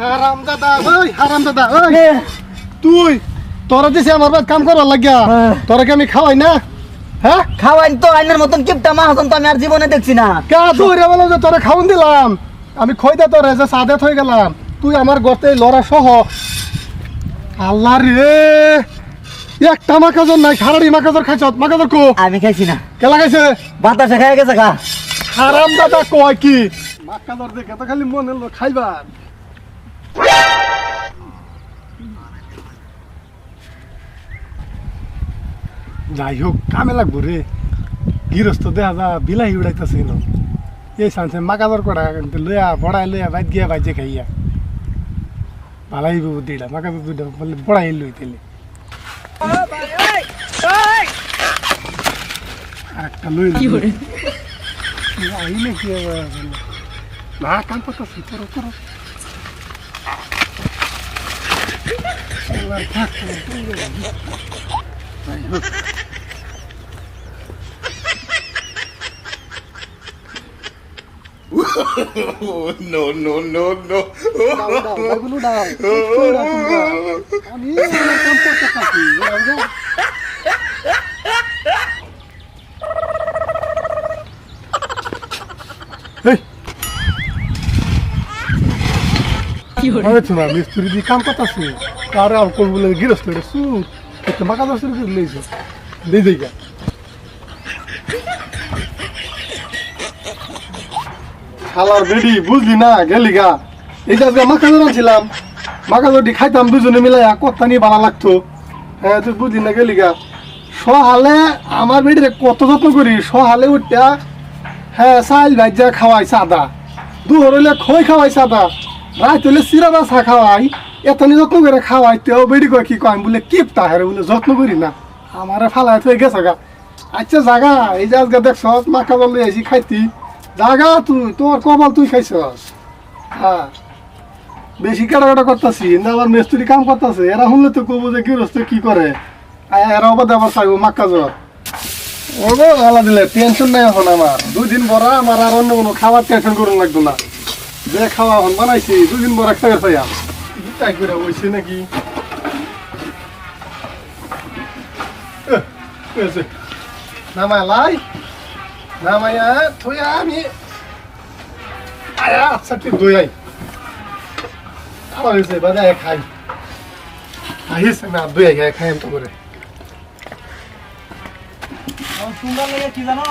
হারাম দাদা ওই হারাম দাদা ওই। তুই তোরা দিছে আমার বাদ কাম করার লাগিয়া। হ্যাঁ। তোরা কি আমি খাওয়াই না? হ্যাঁ? খাওয়াইন তো আইনের মতন কিপটা মাহাজন তো আমি আর জীবনে দেখছি না। কা তুই রে বলে যে তোরা খাওন দিলাম? আমি খইদা তোরে যে সাদেত হয়ে গেলাম। তুই আমার গতে লড়া সহ। আল্লাহ রে! একটা মাকাজর নাই সারাড়ি মাকাজর খাইছ মাকাজর কো? আমি খাইছি না। কেলা খাইছে? বাতাসে খাই গেছে গা। হারাম দাদা কয় কি? মাকাজর দেখে তো খালি মনে খাইবার। যাই হোক কামে লাগবো রে গৃহস্থ দেখা যা বিলাহি উড়াইতেছে ন এই সানসে মাকাজর করা কিন্তু লইয়া বড়াই লইয়া বাইত গিয়া বাইজে খাইয়া ভালাই বুদ্ধিটা মাকাজর দুইটা বলে বড়াই লই তেলে একটা লই আইলে কি হবে না কাম করতেছি করো করো no, no, no, no. দাও, দাও, এগুলো দাও। কিচ্ছু না তোমরা। আমি আমার কাম করতে থাকি। যাও, যাও। এই। হয়েছে মিস্ত্রি দিয়ে কাম করতেছে। তার আর কোন বলে গৃহস্থ সুদ একটা মাকা দশ বুঝলি না, গেলি গা। এই আজকে মাখা জোর আনছিলাম। মাখা জোরটি খাইতাম, দুজনে মিলাইয়া কত্তা নিয়ে ভালো লাগতো। হ্যাঁ তুই বুঝলি না, গেলি গা। সহালে আমার বেডিরে কত যত্ন করি, সহালে উঠটা হ্যাঁ চাইল ভাজ্যা খাওয়াই সাদা দুহর হইলে খই খাওয়াই সাদা রাত হইলে চিরা চা খাওয়াই। এত যত্ন করে খাওয়াই, তেও বেডি কয় কি কয়? বলে কিপটা হেরে বলে যত্ন করি না। আমারে ফালাই থয়ে গেছে গা। আচ্ছা জাগা, এই যে আজকে দেখছ, মাখা জল আইছি, খাইতি। জাগা, তুই, তোর কপাল তুই খাইছস? হ্যাঁ বেশি কাটা করতেছি, না আবার মিস্ত্রি কাম করতেছে। এরা শুনলে তো কবো যে গৃহস্থ কি করে? এরা আবার আবার চাইব মাক্কা জ্বর ওগো আলা দিলে টেনশন নাই এখন আমার। দুই দিন বড় আমার আর অন্য কোনো খাবার টেনশন করুন লাগতো না। যে খাওয়া এখন বানাইছি দুদিন বড় একটা খাইয়া তাই করে বইছে নাকি? এহ, হয়েছে। নামায় লাই নামায়া থইয়া আমি আয়া আচ্ছা ঠিক দই আই। খাওয়া হয়েছে খাই। আহিছে না দই আই খাই তো করে সুন্দর লাগে কি জানো?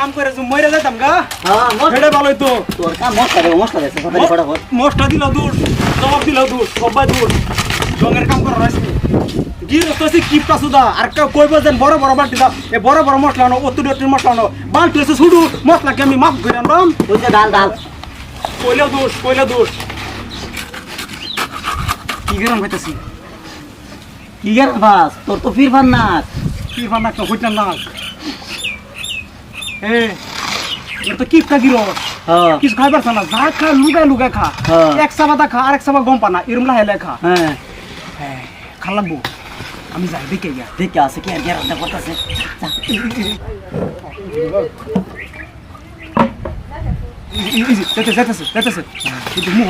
কাম করে মরে যাইতাম গা। হ্যাঁ মস্ত। হেডে ভালোই তো তোর কাম মস্ত দেবো মস্ত দেবো মোষটা দিল দূর জবাব দিল দূর সবাই দূর। জঙ্গের কাম করা রয়েছে গির তো সে কিপটা সুদা আর কেউ কইব যেন বড় বড় বালতি দাও। এ বড় বড় মশলা আনো অতুরি অতুরি মশলা আনো। বালতি এসে শুধু মশলাকে আমি মাফ করে আনবাম ওই যে ডাল ডাল। কইলেও দোষ কইলেও দোষ কি গরম হইতেছি? কি গেল বাস তোর তো ফিরফান না ভাবনা একটা হইতাম না এ তো কিপটা গিরো হ্যাঁ কিছু খাই পারছ না যা খা লুগাই লুগাই খা হ্যাঁ। এক সাবাদা খা আর এক সাবা গম পানা এরম লাহে লাহে খা হ্যাঁ হ্যাঁ খা লাগবো আমি যাই দেখে গিয়া দেখে আছে কি আর গেরান্ডা করতেছে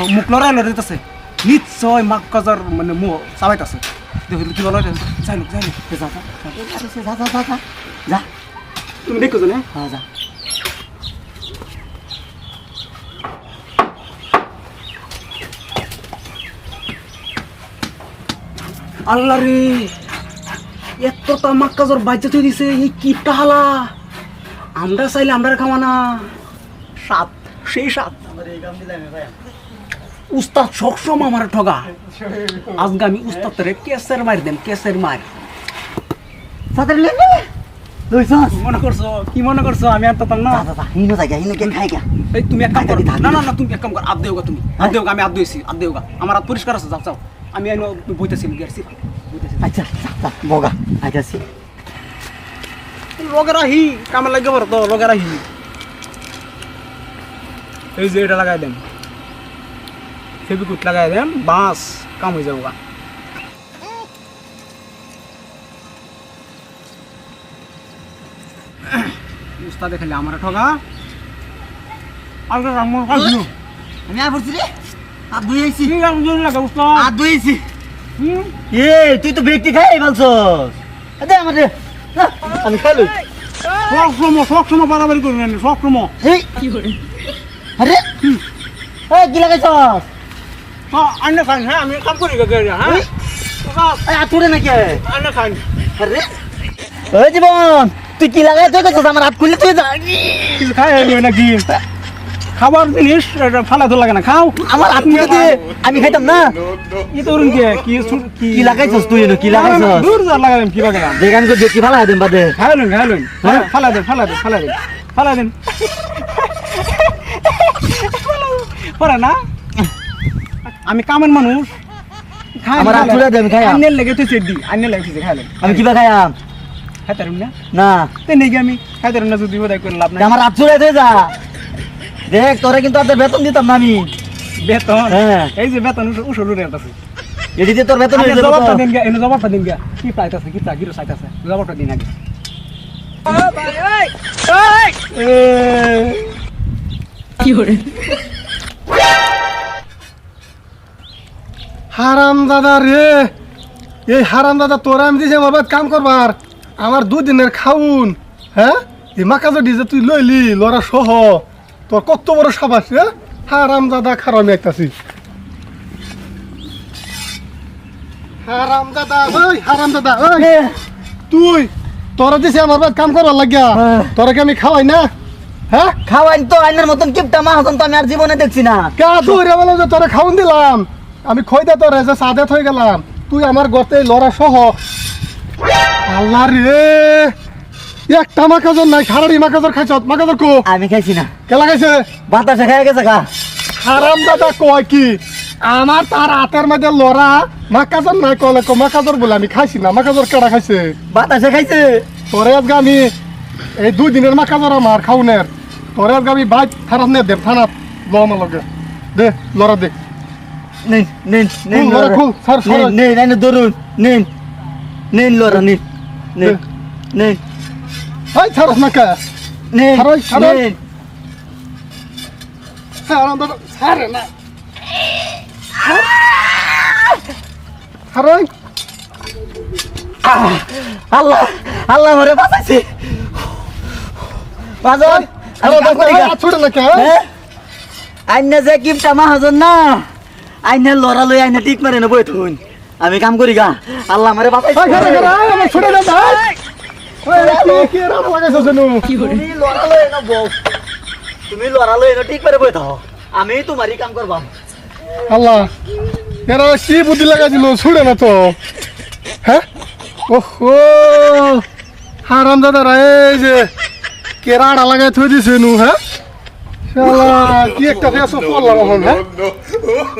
মুখ লড়াই লড়াই যেতেছে নিশ্চয় মাক কাজার মানে মুখ চাবাইতেছে দেখি কি বলো যাই লোক যাই লোক যা যা যা যা যা যা যা তুমি দেখো জানে হ্যাঁ যা। আল্লাহ রে এতটা মাক কাজার বাজ্যা তুই দিছে এই কিপটা হালা আমরা চাইলে আমরা খাওয়া না। সাত সেই সাত উস্তাদ সবসময় আমার ঠগা। আজকে আমি উস্তাদ রে কেসের মার দেন কেসের মার সাথে মনে করছ? কি মনে করছ? আমি আর না। যা যা যা হিনো জায়গা হিনো কে খাই গা? এই তুমি এক কাম করো। না না না তুমি এক কাম করো। আদ দেওগা তুমি। আদ দেওগা আমি আদ দিয়েছি আদ দেওগা আমার হাত পরিষ্কার আছে যাও যাও। আমি আইনো বইতেছি গেছি আচ্ছা বগা আইতাছি লগের আহি কামে লাগে বড় তো লগের আহি। এই যে এটা লাগাই দেন। ফেবিকুট লাগাই দেন বাঁশ কাম হয়ে যাব উস্তাদে খালি আমার ঠগা। আর আমার আমি আর বলছি রে? আর কি কাম জোর লাগে উস্তাদ? আর দুইছি হুম? এ তুই তো ব্যক্তি খাই বলছস দে আমার। দে আমি খাইলই। সব সময় বাড়াবাড়ি করবেন না, সব সময় এই আরে এই কি লাগাইছস? আন্য খান হ্যাঁ আমি কাম করি হ্যাঁ। আতুরে নাকি? আন্য খান আরে। ওই জীবন। তুই কি লাগাই তুই আমার হাত খুললে তুই খাই নাকি খাবার জিনিস ফালাতে লাগে না খাও। আমার হাত খুলে দে। আমি খাইতাম না. ই তো কি? কি কি লাগাইছস তুই কি লাগাইছস? দূর যা লাগালাম কি লাগালাম যেখান করে দেখি ভালো দেন বাদে? খাইলেন খাইলেন হ্যাঁ? ফালা দেন ফালা দেন ফালা দেন ফালা দেন। পরে না? আমি কামের মানুষ। খাই আমার হাত ছুঁড়ে দে, আমি খাইয়াম। আন্নের লেগে তুই চেডি আন্নের লেগে তুই আমি কিবা খাইয়াম? খাইতে না? না। তে নেই আমি খাইতে না যদি বোধহয় করে লাভ নাই। আমার হাত ছুড়ে যা। দেখ তোরে কিন্তু আর বেতন দিতাম না আমি। বেতন? হ্যাঁ। এই যে বেতন উসল উড়ে আছে এদিকে তোর বেতন জবাবটা দিন গে এনে জবাবটা দিন গে। কি পাইতাছে কি তা গিরো সাইতাছে জবাবটা দিন আগে। হারাম দাদা রে। এই হারাম দাদা তোরা আমি দিছি আমার কাম করবার। আমার দুদিনের খাউন হ্যাঁ? এই মাকা যদি যে তুই লইলি লড়া সহ তোর কত বড় সাবাস রে হারাম দাদা একটাছি হারাম দাদা ওই হারাম দাদা ওই। তুই তোরা দিছি আমার বাদ কাম লাগিয়া। হ্যাঁ। তোরা কি আমি খাওয়াই না? হ্যাঁ? তো আইনের মতন কিপটা মাহাজন তো আমি আর জীবনে দেখছি না। কা ধরে বলো যে তোরা খাওন দিলাম। আমি খইদা তোরে যে সাদে থই গেলাম। তুই আমার গতে লড়া সহ আল্লাহ রে। একটা মাকাজর নাই খারাড়ি মাকাজর খাইছ মাকাজর কো? আমি খাইছি না। কে লাগাইছে বাতাসে খাই গেছে গা। হারাম দাদা কয় কি? আমার তার হাতের মধ্যে লড়া মাকাজর নাই কলে কো মাকাজর বলে আমি খাইছি না। মাকাজর কেডা খাইছে? বাতাসে খাইছে। তোরে আজকে আমি এই দুই দিনের মাকাজর আমার খাউনের। তোরে আজকে আমি বাইক থানাত নে দেব থানাত ল আমার লগে। দে লড়া দে। নিন নিন নিন লড়া। খুল, ছাড়। নিন নিন ধরুন। নিন নিন লড়া নিন। নিন নিন হাই ছাড়স না কে নিন ছাড়ো, ছাড়ো। নিন হারাম দাদা ছাড়ে। না হারাই আল্লাহ আল্লাহ মরে বাঁচাইছে বাজন না? আইনে যে কিপটা মাহাজন না আইনে টিক মারে নেব থুন আমি কাম করি গা। আল্লাহ আমার ছোট নু তুমি লড়া লই না বউ। তুমি লড়া লই না ঠিক করে বই থাও। আমি তোমারই কাম করবা আল্লাহ এরা কি বুদ্ধি লাগাইছিল ছুড়ে না তো? হ্যাঁ? ওহো হারাম দাদা রে এই যে কেরাড়া লাগাই থই দিছে নু হ্যাঁ? কি একটা ফেসো পড়লাম এখন হ্যাঁ.